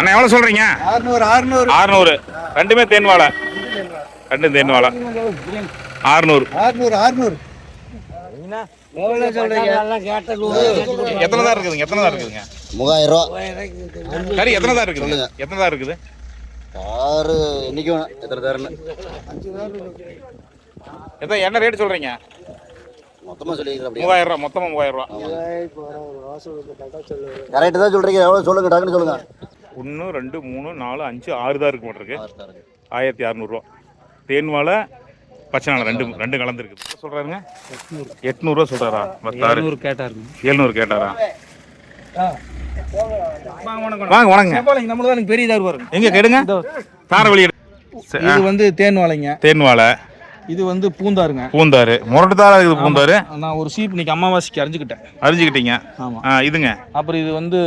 அண்ணா எவ்வளோ சொல்கிறீங்க அறுநூறு அறுநூறு. ஆறுநூறு ரெண்டுமே தேன் வாழை ரெண்டும் தேன் வாழை ஆறுநூறு அறுநூறு. அறுநூறு எவ்வளோ சொல்றீங்க? எத்தனை தான் இருக்குதுங்க? எத்தனை தான் இருக்குதுங்க? மூவாயிரம் ரூபா. கறி எத்தனை தான் இருக்குது? எத்தனை தான் இருக்குது? ஆறு இன்னைக்கு வேணும். எத்தனை தரணும் எத்தனை என்ன ரேட் சொல்கிறீங்க மொத்தமாக சொல்லிக்கிறேன் மூவாயிரம் ரூபா மொத்தமாக மூவாயிரம் ரூபா. கரெக்டு தான் சொல்கிறீங்க எவ்வளோ சொல்லுங்க டக்குன்னு சொல்லுங்க. ஒன்று ரெண்டு மூணு நாலு அஞ்சு ஆறு தான் இருக்கு இருக்கு. ஆயிரத்தி அறநூறுவா. தேன் வாழை பச்சை நாள் ரெண்டு ரெண்டு கலந்துருக்குது சொல்கிறாருங்க எட்நூறுவா சொல்கிறாரா பத்தாறு. கேட்டாருங்க. எழுநூறு கேட்டாரா? வாங்க வணங்க நம்மளுக்கு எனக்கு பெரிய இதாக பாருங்க எங்க கெடுங்க? தாரவழி எடு. சரி, இது வந்து தேன் வாழைங்க தேன் வாழை இது வந்து பூந்தாருங்க. பூந்தாரு முரட்டு தாரா இருக்குது பூந்தாரு நான் ஒரு சீப் இன்னைக்கு அமாவாசைக்கு அறிஞ்சுக்கிட்டேன். அறிஞ்சுக்கிட்டீங்க. ஆமா. ஆ, இதுங்க. அப்புறம் இது வந்து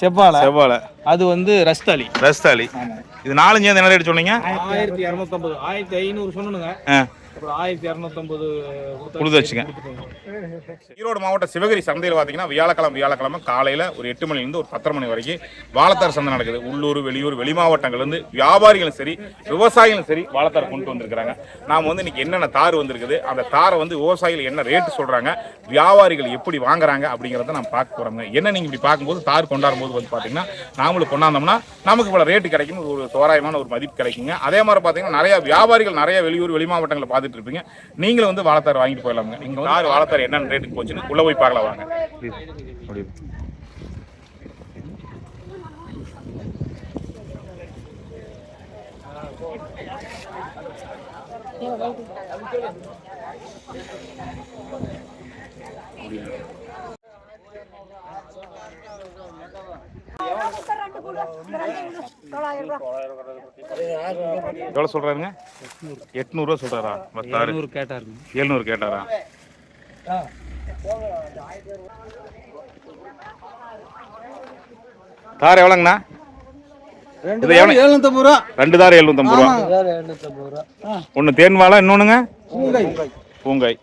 செவ்வாழை. செவ்வாழை. அது வந்து ரஸ்தாலி ரஸ்தாலி இது நாலஞ்சு என்ன ரேட் சொன்னீங்க? ஆயிரத்தி இரநூத்தம்பது ஆயிரத்தி ஐநூறு சொன்னணுங்க ஆயிரத்தி இரநூத்தம்பது கொடுத்து வச்சுங்க. ஈரோடு மாவட்ட சிவகிரி சந்தையில் பார்த்தீங்கன்னா வியாழக்கிழமை வியாழக்கிழமை காலையில் ஒரு எட்டு மணிலேருந்து ஒரு பத்தரை மணி வரைக்கும் வாழைத்தார் சந்தை நடக்குது. உள்ளூர் வெளியூர் வெளி மாவட்டங்கள்லேருந்து வியாபாரிகளும் சரி விவசாயிகளும் சரி வாழைத்தார் கொண்டு வந்திருக்கிறாங்க. நாம் வந்து இன்னைக்கு என்னென்ன தார் வந்திருக்குது அந்த தாரை வந்து விவசாயிகள் என்ன ரேட்டு சொல்கிறாங்க வியாபாரிகள் எப்படி வாங்குறாங்க அப்படிங்கிறத நம்ம பார்க்க போகிறோங்க என்ன நீங்கள் இப்படி பார்க்கும்போது தார் கொண்டாடும் போது வந்து பார்த்தீங்கன்னா நாமளும் கொண்டாந்தோம்னா நமக்கு இவ்வளோ ரேட்டு கிடைக்கும் ஒரு தோராயமான ஒரு மதிப்பு கிடைக்குங்க. அதே மாதிரி பார்த்தீங்கன்னா நிறைய வியாபாரிகள் நிறைய வெளியூர் வெளி மாவட்டங்களில் பார்த்துட்டு இருப்பீங்க நீங்களும் வந்து வாழைத்தார் வாங்கிட்டு போயிடலாமுங்க. நீங்கள் வந்து வாழைத்தார் என்னென்ன ரேட்டுக்கு போச்சுன்னு உள்ளே போய் பார்க்கலாம் வாங்க. எவ்வளோ சொல்கிறாருங்க எட்நூறுவா சொல்கிறாரா பத்தாறு. கேட்டாருங்க. எழுநூறு கேட்டாரா? தார் எவ்வளோங்கண்ணா? எழுநூத்தம்பது ரூபா. ரெண்டு தார் எழுநூத்தம்பது ரூபா. எழுநூத்தம்பது ரூபா. ஒன்று தேன் வாழை இன்னொன்றுங்க பூங்காய்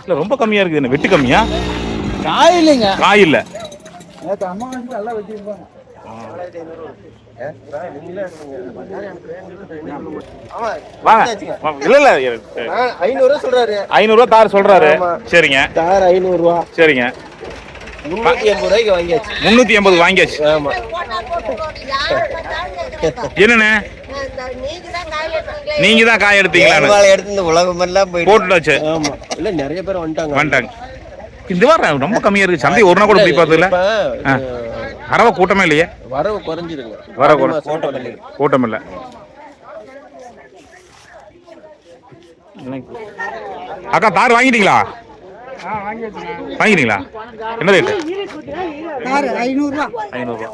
இல்லை ரொம்ப கம்மியாக இருக்குது என்ன வெட்டு கம்மியா? காய் இல்லைங்க காய் இல்லை நேற்று அம்மா வந்து நல்லா வெட்டியிருப்பாங்க. வாங்க. இல்லை இல்லை ஐநூறுரூவா சொல்றாரு. ஐநூறுரூவா தார் சொல்கிறாரு சரிங்க. தார் ஐநூறுரூவா சரிங்க. முந்நூற்றி எண்பது வாங்கியாச்சு. என்னண்ணே? நீங்க தான் காய் எடுத்தீங்களா எடுத்து இந்த உலகம் எல்லாம் போட்டுட்டாச்சு. ஆமா. இல்ல நிறைய பேர் வந்துட்டாங்க. வந்துட்டாங்க. இந்த வாரம் ரொம்ப கம்மியா இருக்கு. சந்தை ஒரு நாள் கூட போய் பார்த்ததுல வரவ கூட்டமே இல்லையே? வரவு குறைஞ்சிருங்க வர கூட்டம் இல்ல. அக்கா தார் வாங்கிட்டீங்களா? வாங்கிட்டீங்களா? என்ன ரேட்டு? யாரு ஐநூறுரூவா ஐநூறுரூவா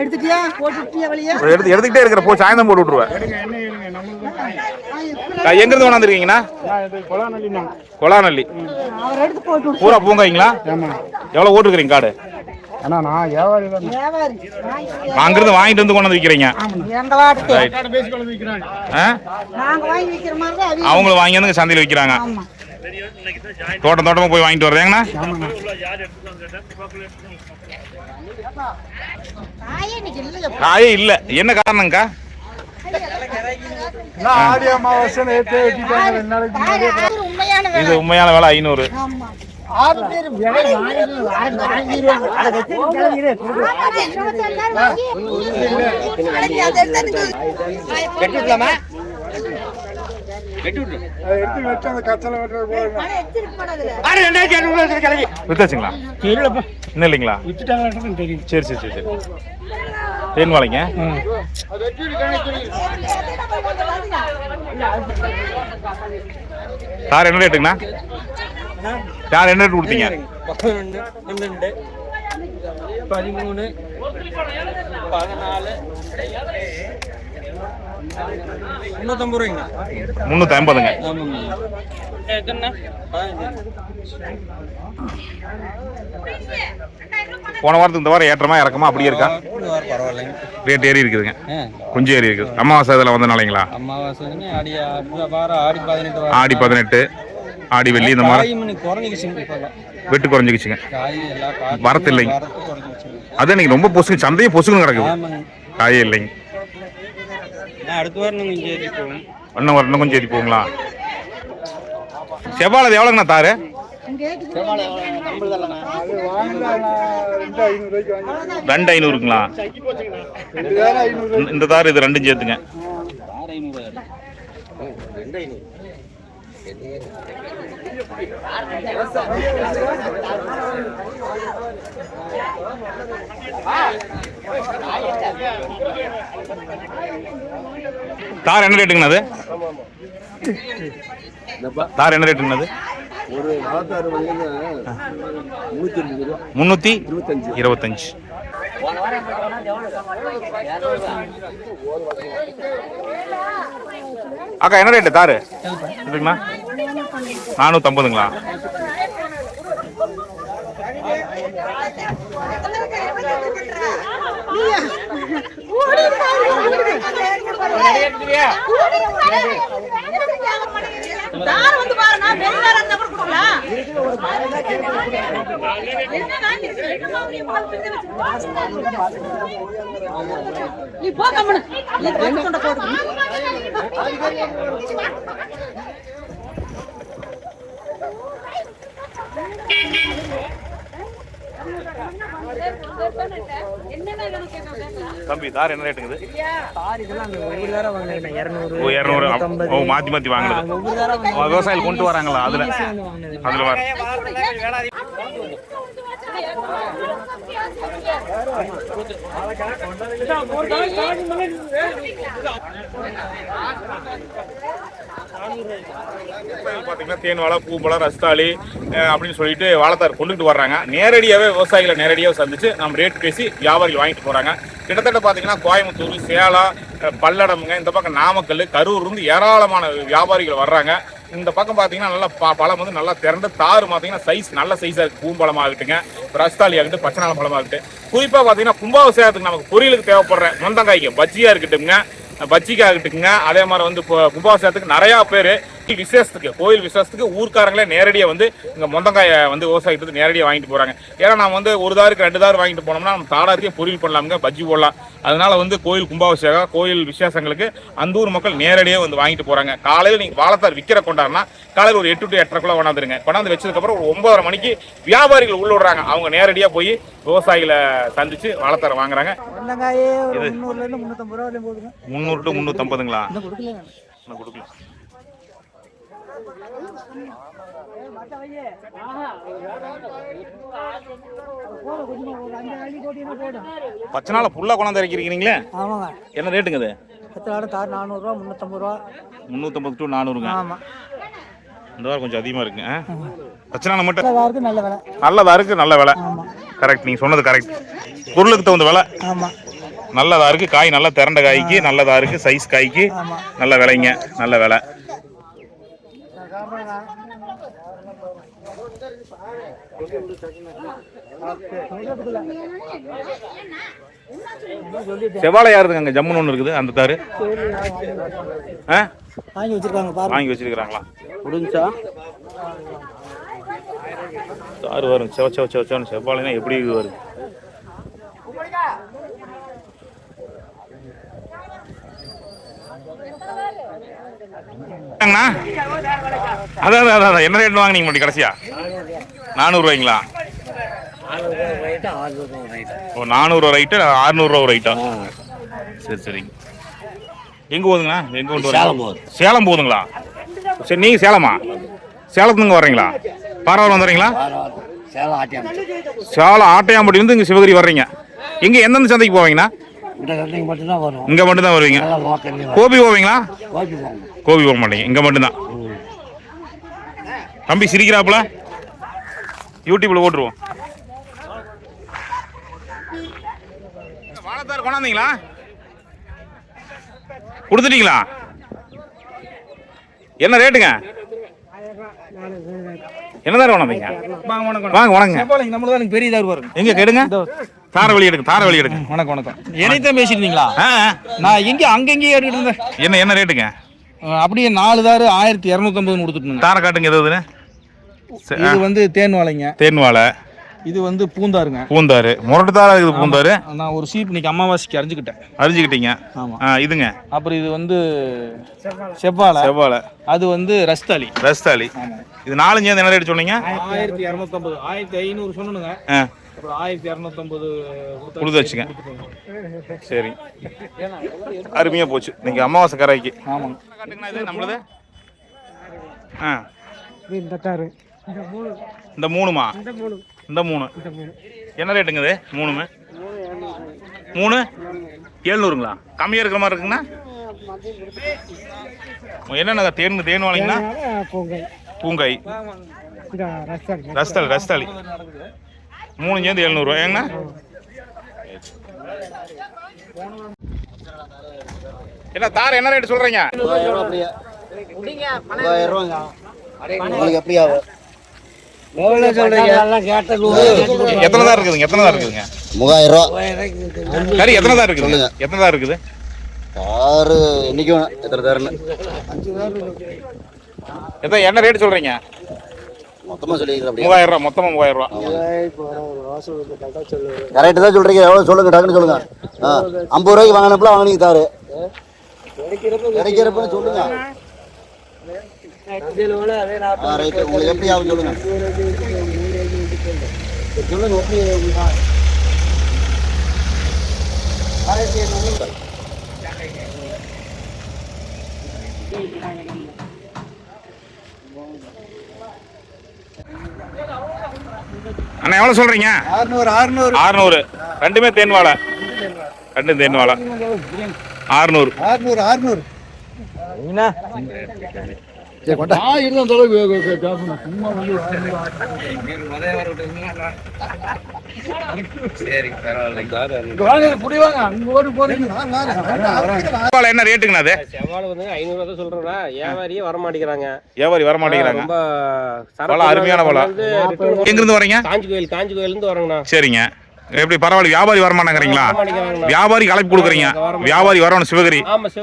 எடுத்துக்கிட்டே இருக்கிற போ சாயந்தரம் போட்டு விட்ருவேன் எங்க இருந்து கொண்டாந்துருக்கீங்கண்ணா? கொலாநல்லி. பூரா பூங்காய்ங்களா? எவ்வளோ ஓட்டுருக்கிறீங்க காடு? அங்கிருந்து வாங்கிட்டு வந்து கொண்டு வந்து விற்கிறீங்க அவங்களும் வாங்கி வந்து சந்தையில் விற்கிறாங்க தோட்டம் தோட்டமா போய் வாங்கிட்டு வர்றேங்கண்ணா? காயே இல்ல. என்ன காரணங்கக்கா ஆடி அமாவாசை நேற்று வெட்டிட்டாங்க இது உண்மையான வேலை ஐநூறு. போனதுல. வித்தாச்சுங்களா? இல்லைங்களா? சரி சரி சரி. சரி தேன் வாழைங்க. சார் என்ன ரேட்டுங்கண்ணா யார் என்ன ரேட் கொடுத்தீங்க? பதிமூணு பதினாலு முந்நூற்றம்பது ரூபாய்ங்களா முந்நூற்றி ஐம்பதுங்க போன வாரத்துக்கு இந்த வாரம் ஏற்றமா இறக்கமா? அப்படியே இருக்கா? பரவாயில்லைங்க ரேட் ஏறி இருக்குதுங்க. கொஞ்சம் ஏறி இருக்குது அமாவாசை இதில் வந்தனாலைங்களா ஆடி பதினெட்டு ஆடி வெள்ளி இந்த மாதிரி வெட்டு குறைஞ்சிக்கிச்சுங்க. வரத்து இல்லைங்க. அதான் இன்னைக்கு ரொம்ப பொசுக்கு சந்தையும் பொசுக்குன்னு கிடக்குது. ஆமாங்க. காயே இல்லைங்க. அடுத்த வாரம் நீங்கள் இங்கே போகும் இன்னும் ஒரு இன்னும் கொஞ்சம் ஏறி போங்களா செவ்வாழை எவ்வளோங்கண்ணா தாரு? ரெண்டு ஐநூறு ரெண்டு ஐநூறுங்களா? ரெண்டு ஐநூறு இந்த- இந்த தார் இது ரெண்டும் சேர்த்துங்க. தார் என்ன ரேட்டுங்கண்ணா அது? தார் என்ன ரேட்டுங்கண்ணா அது? ஒரு நாற்பத்தாறு ரூபா. முந்நூற்றி இருபத்தஞ்சு. இருபத்தஞ்சு. அக்கா என்ன ரேட்டு தாரு? இருக்குங்களா நானூற்றம்பதுங்களா நீ போ கம்மனு. நீ ரெண்டு கொண்ட போடு தம்பி தார் என்ன வாங்கினேன் இரநூறு ஓ இரநூறு. ஓ மாற்றி மாற்றி வாங்கினது விவசாயிகள் கொண்டு வராங்களா? அதில். அதில் வர. பார்த்தீங்கன்னா தேன் வாழை பூம்பழம் ரஸ்தாளி அஹ், அப்படின்னு சொல்லிட்டு வாழைத்தார் கொண்டுட்டு வர்றாங்க. நேரடியாகவே விவசாயிகளை நேரடியாக சந்திச்சு நம்ம ரேட் பேசி வியாபாரிகள் வாங்கிட்டு போகிறாங்க கிட்டத்தட்ட பார்த்தீங்கன்னா கோயம்புத்தூர் சேலம் பல்லடமுங்க இந்த பக்கம் நாமக்கல் கரூர்லேருந்து ஏராளமான வியாபாரிகள் வர்றாங்க. இந்த பக்கம் பார்த்தீங்கன்னா நல்லா ப பழம் வந்து நல்லா திறந்த தாறு பார்த்தீங்கன்னா சைஸ் நல்ல சைஸாக இருக்குது பூம்பழமாகட்டுங்க ரஸ்தாலி ஆகட்டும் பச்சை நாள பழமாகட்டும். குறிப்பாக பார்த்தீங்கன்னா கும்பாபிஷேகத்துக்கு நமக்கு பொரியலுக்கு தேவைப்படுற மந்தங்காய்க்கு பஜ்ஜியாக இருக்கட்டுங்க பஜ்ஜிக்காகட்டுங்க அதே மாதிரி வந்து இப்போ கும்பாபிஷேகத்துக்கு நிறையா பேர் விசேஷத்துக்கு கோயில் விசேஷத்துக்கு ஊர்க்காரங்களே நேரடியாக வந்து இங்கே மொந்தங்காயை வந்து விவசாயத்துக்கு நேரடியாக வாங்கிட்டு போகிறாங்க ஏன்னா நம்ம வந்து ஒரு தாருக்கு ரெண்டு தார் வாங்கிட்டு போனோம்னா நம்ம தாடாத்தையே பொரியல் பண்ணலாமுங்க பஜ்ஜி போடலாம். அதனால வந்து கோயில் கும்பாபிஷேகம் கோயில் விசேஷங்களுக்கு அந்த ஊர் மக்கள் நேரடியாக வந்து வாங்கிட்டு போகிறாங்க காலையில் நீங்கள் வாழைத்தார் விற்கிற கொண்டாடுனா காலையில் ஒரு எட்டு டு எட்டரைக்குள்ள கொண்டாந்துருங்க. கொண்டாந்து வச்சதுக்கப்புறம் ஒரு ஒன்பதரை மணிக்கு வியாபாரிகள் உள்ள விடுறாங்க. அவங்க நேரடியாக போய் விவசாயிகளை சந்திச்சு வாழைத்தார் வாங்குறாங்க. முந்நூறு டு முந்நூற்றம்பதுங்களா கொடுக்கல. பச்சை நாளை ஃபுல்லாக கொண்டாந்து இறக்கிருக்கிறீங்களே ஆமாங்க. என்ன ரேட்டுங்க இது பத்து தார் நானூறுரூவா முந்நூற்றம்பது ரூபா. முந்நூற்றம்பது டு நானூறுங்க. ஆமாம் இந்த வாரம் கொஞ்சம் அதிகமாக இருக்குங்க. நாளை மட்டும் நல்ல விலை. நல்லதா இருக்கு நல்ல விலை. கரெக்ட் நீங்கள் சொன்னது கரெக்ட் பொருளுக்கு தகுந்த விலை. ஆமாம் நல்லதா இருக்கு. காய் நல்லா திரண்ட காய்க்கு நல்லதா இருக்கு. சைஸ் காய்க்கு. நல்ல விலைங்க. நல்ல விலை. செவ்வாழை யாருதுங்க அங்கே? ஜம்முன்னு ஒன்று இருக்குது. அந்த தாரு. ஆ? வாங்கி வச்சிருக்காங்க வாங்கி வச்சிருக்கிறாங்களா? முடிஞ்சா? தாரு வரும். செவ செவ செவ செவன்னு செவ்வாழைனா எப்படி வரும் அதான் அதான், அதான். என்ன ரேட் வாங்கினீங்க முன்னாடி கடைசியா? நானூறுரூவாய்ங்களா ஓ நானூறுரூவா ரைட்டு அறுநூறுவா ரைட்டா சரி சரிங்க எங்கே போகுதுங்கண்ணா? எங்கே கொண்டு சேலம் போகுதுங்களா? சரி நீங்கள் சேலமா? சேலத்துலேருந்து வர்றீங்களா? பாரவாரம் வந்துடுறீங்களா? சேலம் ஆட்டியம் சேலம் ஆட்டையாம்பட்டி வந்து இங்கே சிவகிரி வர்றீங்க. எங்கே எந்தெந்த சந்தைக்கு போவீங்கண்ணா? இந்த கட்டிங் மட்டும்தான் வரும். இங்கே மட்டும்தான் வருவீங்க? கோபி போவீங்களா? கோபி போக மாட்டீங்க இங்கே மட்டும்தான். தம்பி சிரிக்கிறாப்புல? யூடியூப்ல போட்டுருவோம். வாழைத்தார் கொண்டாந்தீங்களா? கொடுத்துட்டீங்களா? என்ன ரேட்டுங்க? என்ன தார் கொண்டாந்தீங்க வாங்க வணக்கம் வாங்க போலங்க நம்மள தான் பெரிய இதாக வரும் எங்க கெடுங்க? தார வழி எடுங்க தார வழி எடுங்க. வணக்கம் வணக்கம். என்னைத்தான் பேசியிருந்தீங்களா. நான் எங்க அங்கங்கேயே ஏறிட்டு இருந்தேன். என்ன என்ன ரேட்டுங்க? அப்படியே நாலு தாரு ஆயிரத்தி இரநூத்தம்பது கொடுத்துட்டு தார காட்டுங்க எதுன்னு? இது வந்து தேன் வாழைங்க தேன் வாழை இது வந்து பூந்தாருங்க. பூந்தாரு முரட்டுதாரா இருக்குது பூந்தாரு நான் ஒரு சீப் இன்னைக்கு அமாவாசைக்கு அறிஞ்சுக்கிட்டேன். அறிஞ்சுக்கிட்டீங்க. ஆமா. ஆ இதுங்க. அப்புறம் இது வந்து செவ்வாழை. செவ்வாழை. அது வந்து ரஸ்தாலி ரஸ்தாலி இது நாலஞ்சு என்ன ரேட் சொன்னீங்க? ஆயிரத்தி இரநூத்தம்பது ஆயிரத்தி ஐநூறு சொன்னணுங்க ஆ. அப்புறம் ஆயிரத்தி இரநூத்தம்பது கொடுத்து வச்சுங்க சரி. அருமையா போச்சு. இன்னைக்கு அமாவாசை கரைக்கு. ஆமாங்க காட்டுங்கண்ணா இது நம்மளுது? ஆ. இந்த தாரு இந்த மூணுமா? இந்த மூணு. என்ன ரேட்டுங்க இது? மூணுமே? மூணு? ஏழ்நூறுங்களா கம்மியாக இருக்கிற மாதிரி இருக்குங்கண்ணா? என்னென்ன தேன் தேன் வாழைங்கண்ணா பொங்கல். பூங்காய் ரஸ்தாலி ரஸ்தாலி மூணு சேர்ந்து எழுநூறுவா. ஏங்கண்ணா? என்ன தார் என்ன ரேட் சொல்றீங்க? உங்களுக்கு எப்படி ஆகும் எவ்வளோ சொல்றீங்க? எல்லாம் கேட்ட எத்தனை தான் இருக்குதுங்க? எத்தனை தான் இருக்குதுங்க? மூவாயிரம் ரூபா. கறி எத்தனை தான் இருக்குது? எத்தனை தான் இருக்குது? ஆறு இன்னைக்கு வேணும். எத்தனை தாருன்னு. எத்தனை என்ன ரேட் சொல்றீங்க? மொத்தமா சொல்லிக்கிறேன் மூவாயிரம் ரூபா மொத்தமா மூவாயிரம் ரூபா. கரெக்டு தான் சொல்றீங்க. எவ்வளவு சொல்லுங்க டக்குன்னு சொல்லுங்க. ஆ ஐம்பது ரூபாய்க்கு வாங்கினப்பல வாங்கினீங்க தாரு. கிடைக்கிறப்பன்னு சொல்லுங்க. ரைட்டு உங்களுக்கு எப்படி ஆகும் சொல்லுங்க அண்ணா எவ்வளவு சொல்றீங்க? அறுநூறு அறுநூறு ஆறுநூறு. ரெண்டுமே தேன் வாழை ரெண்டும் தேன் வாழை அறுநூறு அறுநூறு வாழை என்ன ரேட்டுங்கண்ணா அது? செவ்வாழை வந்து ஐநூறுவா தான் சொல்றோம்னா வியாபாரியே வர மாட்டேங்கிறாங்க வியாபாரி வர மாட்டேங்கிறாங்க ரொம்ப அருமையான return எங்க இருந்து வரீங்க? காஞ்சி கோயில் காஞ்சி கோயில இருந்து வரோங்கண்ணா. சரிங்க. எப்படி பரவாயில்ல வியாபாரி வரமாட்டேங்கிறீங்களா? வியாபாரி அழைப்பு கொடுக்குறீங்க. வியாபாரி வரணும் சிவகிரி.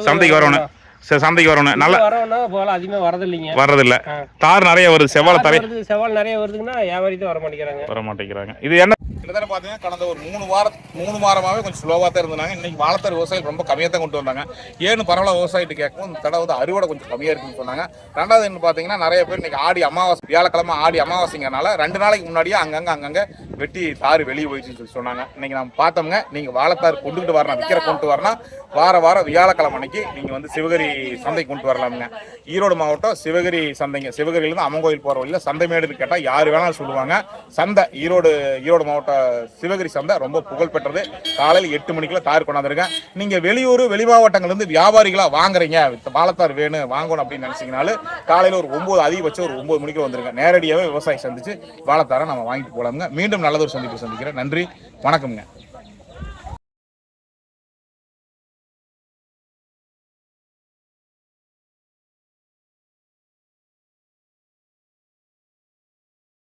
சந்தைக்கு வரணும். சரி, சந்தைக்கு வரணும். நல்ல வரோம்னா போல அதிகமா வரதில்லைங்க. வர்றதில்ல ஆ. தார் நிறைய வருது செவ்வாழை தரை செவ்வாழை நிறைய வருதுங்கன்னா வியாபாரி தான் வர மாட்டேங்கிறாங்க. வர மாட்டேங்கிறாங்க. இது என்ன கிட்டத்தட்ட பார்த்தீங்கன்னா கடந்த ஒரு மூணு வாரம் மூணு வாரமாகவே கொஞ்சம் ஸ்லோவாக தான் இருந்தாங்க இன்னைக்கு வாழைத்தார் விவசாயிகள் ரொம்ப கம்மியாக தான் கொண்டு வந்தாங்க. ஏன்னு பரவாயில்ல விவசாயிட்டு கேட்கும் இந்த தடவை வந்து அறுவடை கொஞ்சம் கம்மியாக இருக்குன்னு சொன்னாங்க. ரெண்டாவது என்ன பார்த்தீங்கன்னா நிறைய பேர் இன்னைக்கு ஆடி அமாவாசை வியாழக்கிழமை ஆடி அமாவாசைங்கனால ரெண்டு நாளைக்கு முன்னாடியே அங்கங்கே அங்கங்கே வெட்டி தார் வெளியே போயிடுச்சுன்னு சொல்லி சொன்னாங்க. இன்னைக்கு நம்ம பார்த்தோம்ங்க நீங்கள் வாழைத்தார் கொண்டுகிட்டு வரணும் விற்கிற கொண்டு வரணும். வார வாரம் வியாழக்கிழமை அன்னைக்கு நீங்கள் வந்து சிவகிரி சந்தைக்கு கொண்டு வரலாமுங்க. ஈரோடு மாவட்டம் சிவகிரி சந்தைங்க. சிவகிரியிலேருந்து அம்மங்கோயில் போகிற வழியில் சந்தை மேடுன்னு கேட்டால் யார் வேணாலும் சொல்லுவாங்க. சந்தை ஈரோடு ஈரோடு மாவட்ட சிவகிரி சந்தை ரொம்ப புகழ் பெற்றது. காலையில் எட்டு மணிக்கெல்லாம் தார் கொண்டாந்துருங்க நீங்கள் வெளியூர் வெளி மாவட்டங்கள்லேருந்து வியாபாரிகளாக வாங்குறீங்க. இந்த வாழைத்தார் வேணும் வாங்கணும் அப்படின்னு நினச்சிங்கனாலும் காலையில் ஒரு ஒம்பது அதிகபட்சம் ஒரு ஒம்பது மணிக்கு வந்துருங்க நேரடியாகவே விவசாயி சந்திச்சு வாழைத்தாரை நம்ம வாங்கிட்டு போகலாமுங்க மீண்டும் நல்லதொரு சந்திப்பு சந்திக்கிறேன். நன்றி வணக்கம்ங்க.